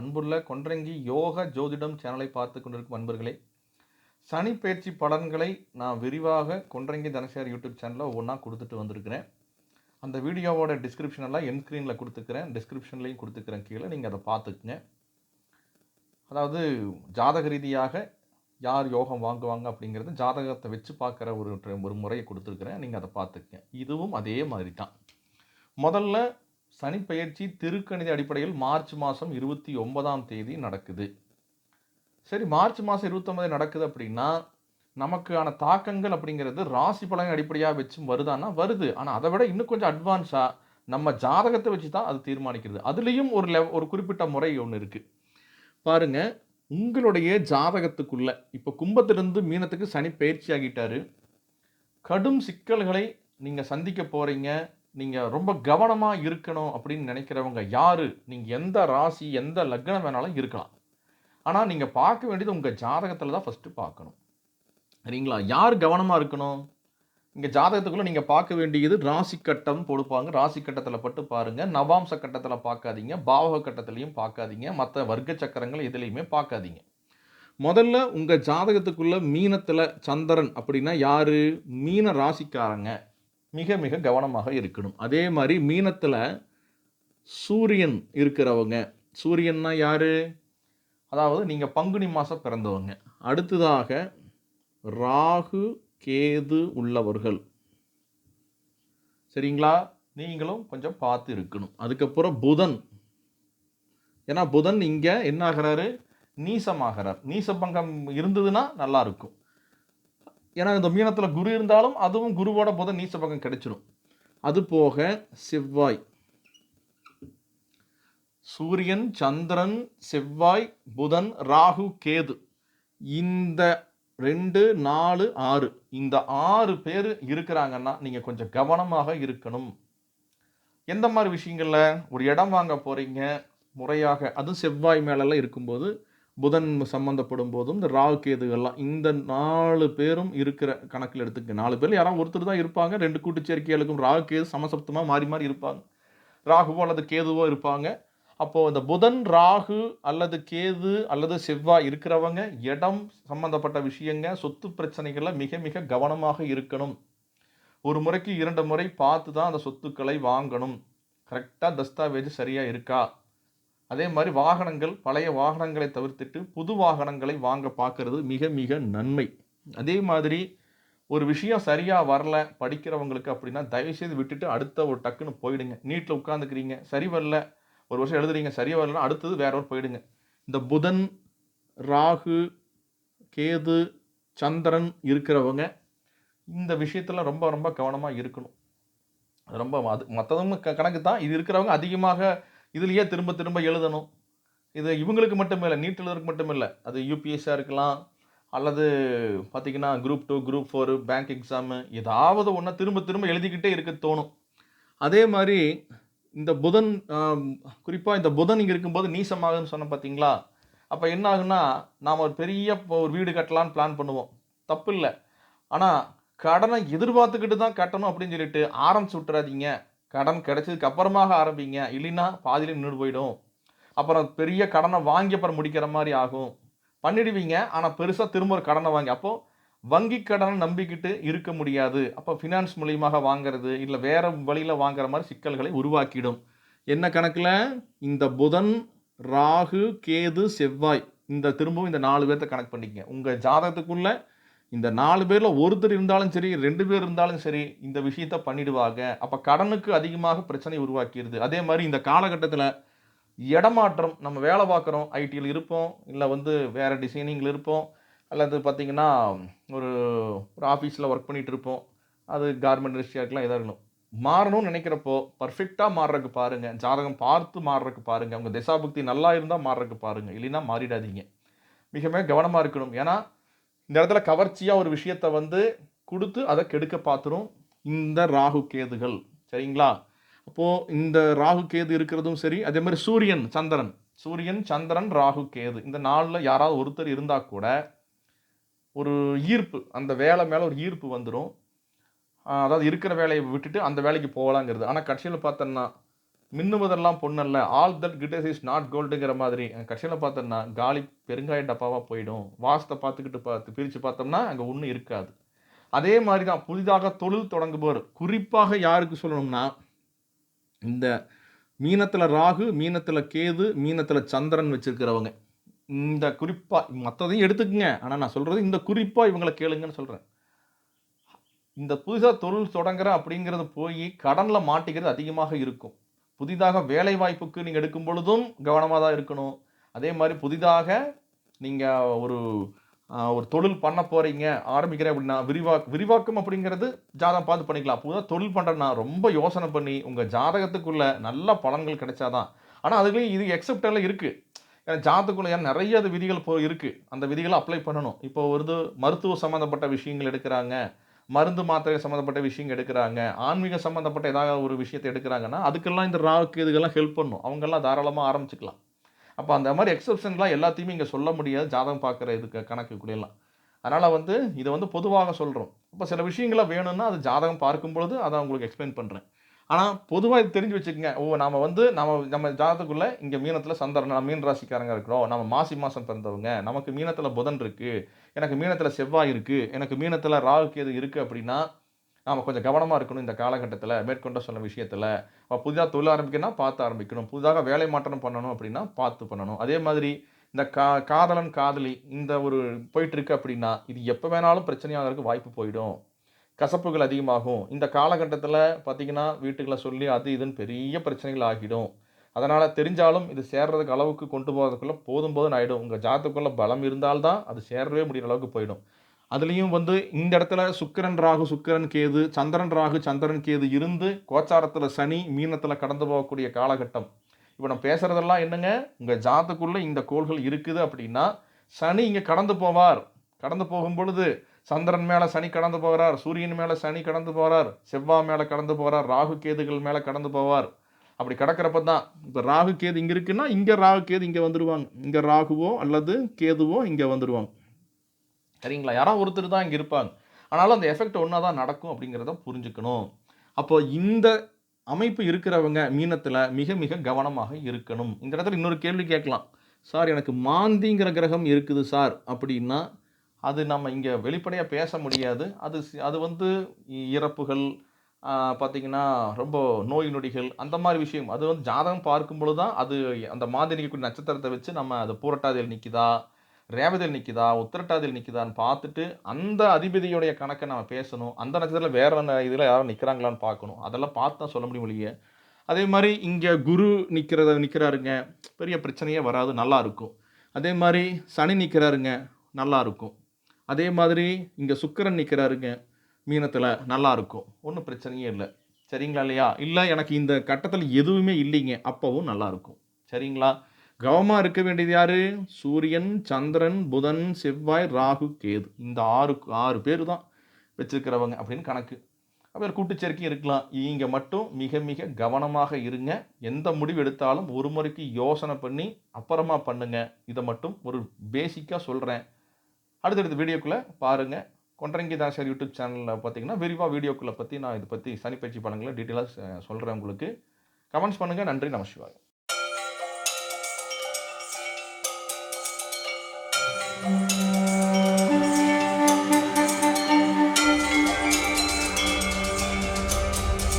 அன்புள்ள கொன்றங்கி யோக ஜோதிடம் சேனலை பார்த்து கொண்டிருக்கும் அன்பர்களே சனி பயிற்சி பலன்களை நான் விரிவாக கொன்றங்கி தனசேர் யூடியூப் சேனலில் ஒவ்வொன்றா கொடுத்துட்டு வந்திருக்கிறேன். அந்த வீடியோவோட டிஸ்கிரிப்ஷன் எல்லாம் என் ஸ்க்ரீனில் கொடுத்துக்கிறேன். டிஸ்கிரிப்ஷன்லையும் கொடுத்துக்கிறேன் கீழே. நீங்கள் அதை பார்த்துக்குங்க. அதாவது ஜாதக ரீதியாக யார் யோகம் வாங்குவாங்க அப்படிங்கிறது ஜாதகத்தை வச்சு பார்க்குற ஒரு ஒரு முறையை கொடுத்துருக்குறேன். நீங்கள் அதை பார்த்துக்குங்க. இதுவும் அதே மாதிரி தான் முதல்ல சனிப்பெயர்ச்சி திருக்கணித அடிப்படையில் மார்ச் மாதம் இருபத்தி ஒன்பதாம் தேதி நடக்குது. சரி மார்ச் மாதம் இருபத்தொன்பது நடக்குது அப்படின்னா நமக்கான தாக்கங்கள் அப்படிங்கிறது ராசி பலன் அடிப்படையாக வச்சு வருதான்னா வருது. ஆனால் அதை விட இன்னும் கொஞ்சம் அட்வான்ஸாக நம்ம ஜாதகத்தை வச்சு தான் அது தீர்மானிக்கிறது. அதுலேயும் ஒரு லெவ ஒரு குறிப்பிட்ட முறை ஒன்று இருக்குது பாருங்க உங்களுடைய ஜாதகத்துக்குள்ளே இப்போ கும்பத்திலிருந்து மீனத்துக்கு சனி பயிற்சி ஆகிட்டாரு. கடும் சிக்கல்களை நீங்கள் சந்திக்க போகிறீங்க நீங்கள் ரொம்ப கவனமாக இருக்கணும் அப்படின்னு நினைக்கிறவங்க யார்? நீங்கள் எந்த ராசி எந்த லக்னம் வேணாலும் இருக்கலாம். ஆனால் நீங்கள் பார்க்க வேண்டியது உங்கள் ஜாதகத்தில் தான் ஃபஸ்ட்டு பார்க்கணும். சரிங்களா? யார் கவனமாக இருக்கணும்? இங்கே ஜாதகத்துக்குள்ளே நீங்கள் பார்க்க வேண்டியது ராசி கட்டம் கொடுப்பாங்க ராசி கட்டத்தில் பட்டு பாருங்கள் நவாம்ச கட்டத்தில் பார்க்காதீங்க. பாவக கட்டத்துலேயும் பார்க்காதீங்க. மற்ற வர்க்க சக்கரங்கள் எதுலேயுமே பார்க்காதீங்க. முதல்ல உங்கள் ஜாதகத்துக்குள்ளே மீனத்தில் சந்திரன் அப்படின்னா யார்? மீன ராசிக்காரங்க. மிக மிக கவனமாக இருக்கணும். அதே மாதிரி மீனத்தில் சூரியன் இருக்கிறவங்க சூரியன்னா யார்? அதாவது நீங்கள் பங்குனி மாதம் பிறந்தவங்க. அடுத்ததாக ராகு கேது உள்ளவர்கள். சரிங்களா? நீங்களும் கொஞ்சம் பார்த்து இருக்கணும். அதுக்கப்புறம் புதன். ஏன்னா புதன் இங்கே என்ன ஆகிறாரு? நீசமாகிறார். நீசபங்கம் இருந்ததுன்னா நல்லாயிருக்கும் ஏன்னா இந்த மீனத்தில் குரு இருந்தாலும் அதுவும் குருவோட புதன் நீசபங்கம் கிடைச்சிடும் அது போக செவ்வாய். சூரியன் சந்திரன் செவ்வாய் புதன் ராகு கேது. இந்த ரெண்டு நாலு ஆறு. இந்த ஆறு பேர் இருக்கிறாங்கன்னா நீங்கள் கொஞ்சம் கவனமாக இருக்கணும். எந்த மாதிரி விஷயங்களில் ஒரு இடம் வாங்க போகிறீங்க முறையாக. அதுவும் செவ்வாய் மேலெல்லாம் இருக்கும்போது புதன் சம்மந்தப்படும் போதும் இந்த ராகு கேதுகள்லாம் இந்த நாலு பேரும் இருக்கிற கணக்கில் எடுத்துக்க நாலு பேர் யாராவது ஒருத்தர் தான் இருப்பாங்க. ரெண்டு கூட்டுச்சேர்க்கைகளுக்கும் ராகு கேது சமசப்தமாக மாறி மாறி இருப்பாங்க. ராகுவோ அல்லது கேதுவோ இருப்பாங்க. அப்போது இந்த புதன் ராகு அல்லது கேது அல்லது செவ்வாய் இருக்கிறவங்க இடம் சம்பந்தப்பட்ட விஷயங்க சொத்து பிரச்சனைகளில் மிக மிக கவனமாக இருக்கணும். ஒரு முறைக்கு இரண்டு முறை பார்த்து தான் அந்த சொத்துக்களை வாங்கணும். கரெக்டாக தஸ்தாவேஜ் சரியாக இருக்கா? அதே மாதிரி வாகனங்கள் பழைய வாகனங்களை தவிர்த்துட்டு புது வாகனங்களை வாங்க பார்க்கறது மிக மிக நன்மை. அதே மாதிரி ஒரு விஷயம் சரியாக வரல படிக்கிறவங்களுக்கு அப்படின்னா தயவுசெய்து விட்டுட்டு அடுத்த ஒரு டக்குன்னு போயிடுங்க. நீட்டில் உட்காந்துக்கிறீங்க சரி வரல ஒரு வருஷம் எழுதுறீங்க சரியாக வரலன்னா அடுத்தது வேற ஒரு போயிடுங்க. இந்த புதன் ராகு கேது சந்திரன் இருக்கிறவங்க இந்த விஷயத்தில் ரொம்ப ரொம்ப கவனமாக இருக்கணும். அது ரொம்ப அது மற்றதும் க கணக்கு தான் இது இருக்கிறவங்க அதிகமாக இதுலேயே திரும்ப திரும்ப எழுதணும். இது இவங்களுக்கு மட்டும் இல்லை நீட் எழுதுறதுக்கு மட்டும் இல்லை அது யூபிஎஸ்ஸாக இருக்கலாம் அல்லது பார்த்திங்கன்னா group two group four bank exam ஏதாவது ஒன்றா திரும்ப திரும்ப எழுதிக்கிட்டே இருக்க தோணும். அதே மாதிரி இந்த புதன் குறிப்பாக இந்த புதன் இங்கே இருக்கும்போது நீசமாகுதுன்னு சொன்ன பார்த்தீங்களா அப்போ என்ன ஆகுன்னா நாம் ஒரு பெரிய ஒரு வீடு கட்டலான்னு பிளான் பண்ணுவோம். தப்பு இல்லை ஆனால் கடனை எதிர்பார்த்துக்கிட்டு தான் கட்டணும் அப்படின்னு சொல்லிட்டு ஆரம்பிச்சு விட்டுறாதீங்க. கடன் கிடைச்சதுக்கு அப்புறமாக ஆரம்பிங்க. இல்லைன்னா பாதியில் நின்று போயிடும். அப்புறம் பெரிய கடனை வாங்கி அப்புறம் முடிக்கிற மாதிரி ஆகும். பண்ணிடுவீங்க. ஆனால் பெருசாக திரும்ப ஒரு கடனை வாங்கி. அப்போது வங்கி கடனை நம்பிக்கிட்டு இருக்க முடியாது. அப்போ ஃபினான்ஸ் மூலியமாக வாங்குறது இல்லை வேறு வழியில் வாங்குற மாதிரி சிக்கல்களை உருவாக்கிடும். என்ன கணக்கில்? இந்த புதன் ராகு கேது செவ்வாய். இந்த திரும்பவும் இந்த நாலு பேர்த்த கணக்கு பண்ணிக்கங்க. உங்கள் ஜாதகத்துக்குள்ளே இந்த நாலு பேரில் ஒருத்தர் இருந்தாலும் சரி ரெண்டு பேர் இருந்தாலும் சரி இந்த விஷயத்த பண்ணிடுவாங்க. அப்போ கடனுக்கு அதிகமாக பிரச்சனை உருவாக்கிடுது. அதே மாதிரி இந்த காலகட்டத்தில் இடமாற்றம் நம்ம வேலை பார்க்குறோம் ஐடியில் இருப்போம் இல்லை வந்து வேறு டிசைனிங்கில் இருப்போம் அல்லது பார்த்திங்கன்னா ஒரு ஒரு ஆஃபீஸில் ஒர்க் பண்ணிகிட்டு இருப்போம். அது கார்மெண்ட் இண்டஸ்ட்ரியாக இருக்கலாம் எதாக இருக்கணும் மாறணும்னு நினைக்கிறப்போ பர்ஃபெக்டாக மாறுறதுக்கு பாருங்கள் ஜாதகம் பார்த்து மாறுறதுக்கு பாருங்கள் உங்கள் திசாபக்தி நல்லா இருந்தால் மாறுறதுக்கு பாருங்கள் இல்லைன்னா மாறிடாதீங்க. மிக மிக கவனமாக இருக்கணும். ஏன்னா இந்த இடத்துல கவர்ச்சியாக ஒரு விஷயத்தை வந்து கொடுத்து அதை கெடுக்க பார்த்துரும் இந்த ராகு கேதுகள். சரிங்களா? அப்போது இந்த ராகு கேது இருக்கிறதும் சரி அதே மாதிரி சூரியன் சந்திரன். சூரியன் சந்திரன் ராகு கேது. இந்த நாளில் யாராவது ஒருத்தர் இருந்தால் கூட ஒரு ஈர்ப்பு அந்த வேலை மேலே ஒரு ஈர்ப்பு வந்துடும் அதாவது இருக்கிற வேலையை விட்டுட்டு அந்த வேலைக்கு போகலாங்கிறது. ஆனால் கட்சியில் பார்த்தோன்னா மின்னுவதெல்லாம் பொண்ணல்ல. All that glitters is not கோல்டுங்கிற மாதிரி. கடைசியில் பார்த்தோம்னா காலி பெருங்காய டப்பாவாக போயிடும். வாசத்தை பார்த்துக்கிட்டு பார்த்து பிரித்து பார்த்தோம்னா அங்கே ஒன்றும் இருக்காது. அதே மாதிரி தான் புதிதாக தொழில் தொடங்குபவர் குறிப்பாக யாருக்கு சொல்லணும்னா இந்த மீனத்தில் ராகு மீனத்தில் கேது மீனத்தில் சந்திரன் வச்சுருக்கிறவங்க. இந்த குறிப்பாக மற்றதையும் எடுத்துக்கங்க. ஆனால் நான் சொல்கிறது இந்த குறிப்பாக இவங்களை கேளுங்கன்னு சொல்கிறேன் இந்த புதுசாக தொழில் தொடங்குற அப்படிங்கிறது போய் கடனில் மாட்டிக்கிறது அதிகமாக இருக்கும். புதிதாக வேலை வாய்ப்புக்கு நீங்கள் எடுக்கும் பொழுதும் கவனமாக தான் இருக்கணும். அதே மாதிரி புதிதாக நீங்கள் ஒரு ஒரு தொழில் பண்ண போகிறீங்க ஆரம்பிக்கிறேன் அப்படின்னா விரிவாக் விரிவாக்கம் அப்படிங்கிறது ஜாதகம் பார்த்து பண்ணிக்கலாம். புதுதாக தொழில் பண்ணுறேன்னா ரொம்ப யோசனை பண்ணி உங்கள் ஜாதகத்துக்குள்ள நல்ல பலன்கள் கிடைச்சாதான். ஆனால் அதுலேயும் இது எக்ஸப்டெல்லாம் இருக்குது ஏன்னா ஜாதகத்துக்குள்ள ஏன்னா நிறைய அது விதிகள் இப்போ இருக்குது அந்த விதிகளை அப்ளை பண்ணணும். இப்போ ஒரு மருத்துவ சம்மந்தப்பட்ட விஷயங்கள் எடுக்கிறாங்க. மருந்து மாத்திரை சம்மந்தப்பட்ட விஷயங்கள் எடுக்கிறாங்க. ஆன்மீக சம்மந்தப்பட்ட ஏதாவது ஒரு விஷயத்தை எடுக்கிறாங்கன்னா அதுக்கெல்லாம் இந்த ராவுக்கு இதுக்கெல்லாம் ஹெல்ப் பண்ணும். அவங்கெல்லாம் தாராளமாக ஆரம்பிச்சுக்கலாம். அப்போ அந்த மாதிரி எக்ஸப்ஷன்லாம் எல்லாத்தையுமே இங்கே சொல்ல முடியாது. ஜாதகம் பார்க்குற இதுக்கு கணக்குக்குள்ளேலாம் அதனால் வந்து இதை வந்து பொதுவாக சொல்கிறோம் இப்போ சில விஷயங்களாக வேணும்னா அது ஜாதகம் பார்க்கும் பொழுது அதை உங்களுக்கு எக்ஸ்பிளைன் பண்ணுறேன் ஆனால் பொதுவாக இது தெரிஞ்சு வச்சுக்கோங்க. ஓ நாம வந்து நம்ம நம்ம ஜாதகத்துக்குள்ளே இங்கே மீனத்தில் சந்திரன் நம்ம மீன் ராசிக்காரங்க இருக்கிறோம். நம்ம மாசி மாதம் பிறந்தவங்க. நமக்கு மீனத்தில் புதன் இருக்குது எனக்கு மீனத்தில் செவ்வாய் இருக்குது எனக்கு மீனத்தில் ராகுக்கு எது இருக்குது அப்படின்னா நாம் கொஞ்சம் கவனமாக இருக்கணும் இந்த காலகட்டத்தில் மேற்கொண்ட சொன்ன விஷயத்தில். புதிதாக தொழில் ஆரம்பிக்கணும்னா பார்த்து ஆரம்பிக்கணும். புதிதாக வேலை மாற்றம் பண்ணணும் அப்படின்னா பார்த்து பண்ணணும். அதே மாதிரி இந்த கா காதலன் காதலி இந்த ஒரு போயிட்டுருக்கு அப்படின்னா இது எப்போ வேணாலும் பிரச்சனையாகிறதுக்கு வாய்ப்பு போயிடும். கசப்புகள் அதிகமாகும். இந்த காலகட்டத்தில் பார்த்தீங்கன்னா வீட்டுக்களை சொல்லி அது இதுன்னு பெரிய பிரச்சனைகள் ஆகிடும். அதனால் தெரிஞ்சாலும் இது சேர்றதுக்கு அளவுக்கு கொண்டு போகிறதுக்குள்ளே போதும் போதும் ஆகிடும் உங்கள் ஜாத்துக்குள்ளே பலம் இருந்தால்தான் அது சேரவே முடிகிற அளவுக்கு போயிடும். அதுலேயும் வந்து இந்த இடத்துல சுக்கிரன் ராகு சுக்கிரன் கேது சந்திரன் ராகு சந்திரன் கேது இருந்து கோச்சாரத்தில் சனி மீனத்தில் கடந்து போகக்கூடிய காலகட்டம். இப்போ நான் பேசுகிறதெல்லாம் என்னங்க? உங்கள் ஜாத்துக்குள்ளே இந்த கோள்கள் இருக்குது அப்படின்னா சனி இங்கே கடந்து போவார். கடந்து போகும் பொழுது சந்திரன் மேலே சனி கடந்து போகிறார் சூரியன் மேலே சனி கடந்து போகிறார் செவ்வாய் மேலே கடந்து போகிறார் ராகு கேதுகள் மேலே கடந்து போவார். அப்படி கடக்கிறப்ப தான். இப்போ ராகு கேது இங்கே இருக்குன்னா இங்கே ராகு கேது இங்கே வந்துடுவாங்க இங்கே ராகுவோ அல்லது கேதுவோ இங்கே வந்துடுவாங்க சரிங்களா? யாராவது ஒருத்தர் தான் இங்கே இருப்பாங்க. ஆனாலும் அந்த எஃபெக்ட் ஒன்றா தான் நடக்கும் அப்படிங்கிறத புரிஞ்சுக்கணும். அப்போ இந்த அமைப்பு இருக்கிறவங்க மீனத்தில் மிக மிக கவனமாக இருக்கணும். இந்த இடத்துல இன்னொரு கேள்வி கேட்கலாம். சார் எனக்கு மாந்திங்கிற கிரகம் இருக்குது சார். அப்படின்னா அது நம்ம இங்கே வெளிப்படையாக பேச முடியாது. அது அது வந்து இறப்புகள் பார்த்திங்கன்னா ரொம்ப நோய் நொடிகள் அந்த மாதிரி விஷயம். அது வந்து ஜாதகம் பார்க்கும் பொழுது தான் அது அந்த மாதிரிக்கூடிய நட்சத்திரத்தை வச்சு நம்ம அது பூரட்டாதியில் நிற்கிதா ரேவதியில் நிற்கிதா உத்திரட்டாதியில் நிற்கிதான்னு பார்த்துட்டு அந்த அதிபதியுடைய கணக்கை நம்ம பேசணும். அந்த நட்சத்திரத்தில் வேறு இதில் யாரும் நிற்கிறாங்களான்னு பார்க்கணும். அதெல்லாம் பார்த்து தான் சொல்ல முடியும் இல்லையே அதே மாதிரி இங்கே குரு நிற்கிறத நிற்கிறாருங்க பெரிய பிரச்சனையே வராது நல்லா இருக்கும். அதே மாதிரி சனி நிற்கிறாருங்க நல்லா இருக்கும். அதே மாதிரி இங்கே சுக்கிரன் நிற்கிறாருங்க மீனத்தில் நல்லா இருக்கும் ஒன்றும் பிரச்சனையே இல்லை. சரிங்களா இல்லையா? இல்லை எனக்கு இந்த கட்டத்தில் எதுவுமே இல்லைங்க. அப்போவும் நல்லா இருக்கும் சரிங்களா? கவனமாக இருக்க வேண்டியது யாரு? சூரியன் சந்திரன் புதன் செவ்வாய் ராகு கேது. இந்த ஆறு ஆறு பேர் தான் வச்சிருக்கிறவங்க அப்படின்னு கணக்கு. அப்புறம் கூட்டுச்சேர்க்கை இருக்கலாம். இங்கே மட்டும் மிக மிக கவனமாக இருங்க. எந்த முடிவு எடுத்தாலும் ஒரு முறைக்கு யோசனை பண்ணி அப்புறமா பண்ணுங்க. இதை மட்டும் ஒரு பேசிக்காக சொல்கிறேன் அடுத்தடுத்த வீடியோக்குள்ளே பாருங்கள் கொன்றங்கி தாசர் யூடியூப் சேனலில் பார்த்தீங்கன்னா விரிவாக வீடியோக்களை பற்றி நான் இதை பற்றி சனிப்பயிற்சி பலன்களை டீட்டெயிலாக சொல்கிறேன் உங்களுக்கு. கமெண்ட்ஸ் பண்ணுங்கள் நன்றி. நமசிவாய் thank you